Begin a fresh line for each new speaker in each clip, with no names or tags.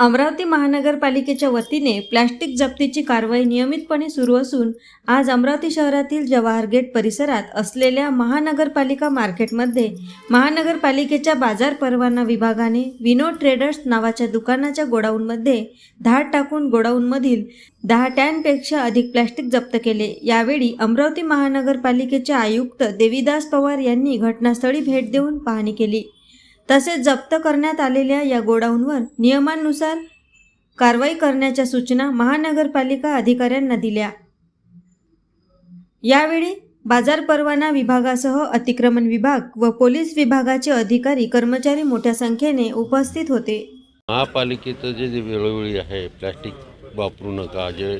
अमरावती महानगरपालिकेच्या वतीने प्लॅस्टिक जप्तीची कारवाई नियमितपणे सुरू असून आज अमरावती शहरातील जवाहर गेट परिसरात असलेल्या महानगरपालिका मार्केटमध्ये महानगरपालिकेच्या बाजार परवाना विभागाने विनोद ट्रेडर्स नावाच्या दुकानाच्या गोडाऊनमध्ये धाड टाकून गोडाऊनमधील दहा टॅनपेक्षा अधिक प्लॅस्टिक जप्त केले. यावेळी अमरावती महानगरपालिकेचे आयुक्त देविदास पवार यांनी घटनास्थळी भेट देऊन पाहणी केली. तसेच जप्त करण्यात आलेल्या या गोडाऊनवर नियमानुसार कारवाई करण्याच्या सूचना महानगरपालिका अधिकाऱ्यांना दिल्या. यावेळी बाजार परवाना विभागासह अतिक्रमण विभाग व पोलीस विभागाचे अधिकारी कर्मचारी मोठ्या संख्येने उपस्थित होते.
महापालिकेचं जे जे वेळोवेळी आहे प्लॅस्टिक वापरू नका जे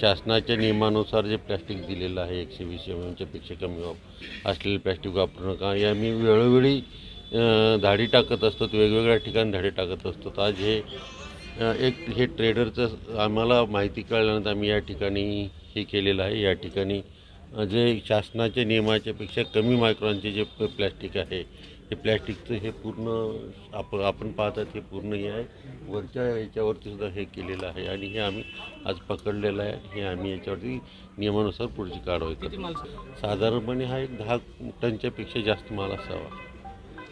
शासनाच्या नियमानुसार जे प्लॅस्टिक दिलेलं आहे एकशे वीस एम एमच्या पेक्षा कमी असलेलं असलेले प्लॅस्टिक वापरू नका या मी वेळोवेळी धाडी टाकत असतो वेगवेगळ्या ठिकाणी धाडी टाकत असतो. तर आज हे एक हे ट्रेडरचं आम्हाला माहिती कळल्यानंतर आम्ही या ठिकाणी हे केलेलं आहे. या ठिकाणी जे शासनाच्या नियमाच्या पेक्षा कमी मायक्रॉनचे जे प्लॅस्टिक आहे हे प्लॅस्टिकचं हे पूर्ण आपण आपण पाहतात हे पूर्ण हे आहे. वरच्या याच्यावरती सुद्धा हे केलेलं आहे आणि हे आम्ही आज पकडलेलं आहे. हे आम्ही याच्यावरती नियमानुसार पुढची कारवाई करतो. साधारणपणे हा एक दहा टनच्या पेक्षा जास्त माल असावा.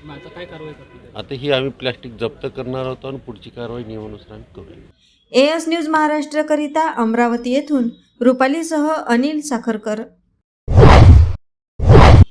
आता काय कारवाई करते
आता ही आम्ही प्लॅस्टिक जप्त करणार आहोत आणि पुढची कारवाई नियमानुसार आम्ही करूया
एएस न्यूज महाराष्ट्रकरिता अमरावती येथून रुपालीसह अनिल साखरकर.